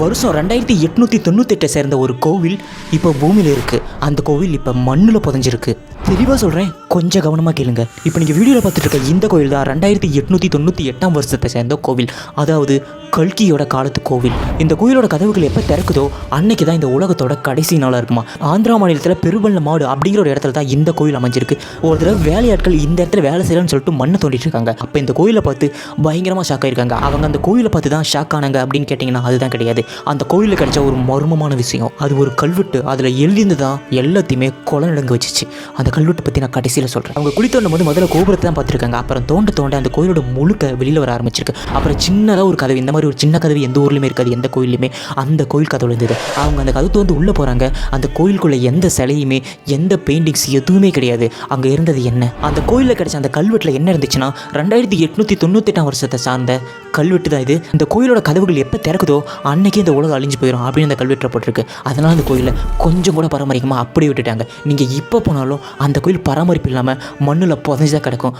வருஷம் ரெண்டாயிரத்தி எட்நூற்றி தொண்ணூத்தெட்டை சேர்ந்த ஒரு கோவில் இப்போ பூமியில் இருக்குது அந்த கோவில் இப்போ மண்ணில் புதஞ்சிருக்கு. தெளிவாக சொல்கிறேன் கொஞ்சம் கவனமாக கேளுங்க. இப்போ நீங்கள் வீடியோவில் பார்த்துட்டு இருக்க இந்த கோவில் தான் ரெண்டாயிரத்தி எட்நூற்றி தொண்ணூற்றி எட்டாம் வருஷத்தை சேர்ந்த கோவில். அதாவது கல்கியோட காலத்து கோவில். இந்த கோயிலோட கதவுகள் எப்போ திறக்குதோ அன்னைக்கு தான் இந்த உலகத்தோட கடைசி நாளாக இருக்குமா. ஆந்திரா மாநிலத்தில் பெருவள்ள மாடு அப்படிங்கிற ஒரு இடத்துல தான் இந்த கோயில் அமைஞ்சிருக்கு. ஒரு தடவை வேலையாட்கள் இந்த இடத்துல வேலை செய்யலாம்னு சொல்லிட்டு மண்ணை தோண்டிட்டு இருக்காங்க. அப்போ இந்த கோயிலை பார்த்து பயங்கரமாக ஷாக் ஆயிருக்காங்க. அவங்க அந்த கோயிலை பார்த்து தான் ஷாக் ஆனாங்க அப்படின்னு கேட்டிங்கன்னா அதுதான் கிடையாது. அந்த கோயிலில் கிடைச்ச ஒரு மர்மமான விஷயம். அது ஒரு கல்வெட்டு. அதில் எழுதிந்து தான் எல்லாத்தையுமே கொலை வச்சிச்சு. அந்த கல்வெட்டு பற்றி நான் கடைசியில் சொல்கிறேன் அவங்க குழி தோண்டும் போது முதல்ல கோபுரத்தை தான் பார்த்துருக்காங்க. அப்புறம் தோண்ட தோண்ட அந்த கோயிலோட முழுக்க வெளியில் வர ஆரம்பிச்சிருக்கு. அப்புறம் சின்னதாக ஒரு கதவு. இந்த மாதிரி ஒரு சின்ன கதவு எந்த ஊர்லையுமே இருக்காது எந்த கோயிலுமே அந்த கோயில் கதவு இருந்தது அவங்க அந்த கதவு வந்து உள்ளே போகிறாங்க அந்த கோயிலுக்குள்ளே எந்த சிலையுமே எந்த பெயிண்டிங்ஸ் எதுவுமே கிடையாது. அங்கே இருந்தது என்ன? அந்த கோயிலில் கிடைச்ச அந்த கல்வெட்டில் என்ன இருந்துச்சுன்னா ரெண்டாயிரத்தி எட்நூற்றி தொண்ணூத்தெட்டாம் வருஷத்தை சார்ந்த கல்வெட்டு தான் இது. இந்த கோயிலோட கதவுகள் எப்போ திறக்குதோ அன்னைக்கே இந்த உலகம் அழிஞ்சு போயிடும் அப்படின்னு அந்த கல்வெட்டில் போட்டிருக்கு அதனால் அந்த கோயிலை கொஞ்சம் கூட பராமரிக்காமல் அப்படியே விட்டுட்டாங்க. நீங்கள் இப்போ போனாலும் அந்த கோயில் பராமரிப்பு இல்லாமல் மண்ணில் புதைஞ்சா கிடக்கும்.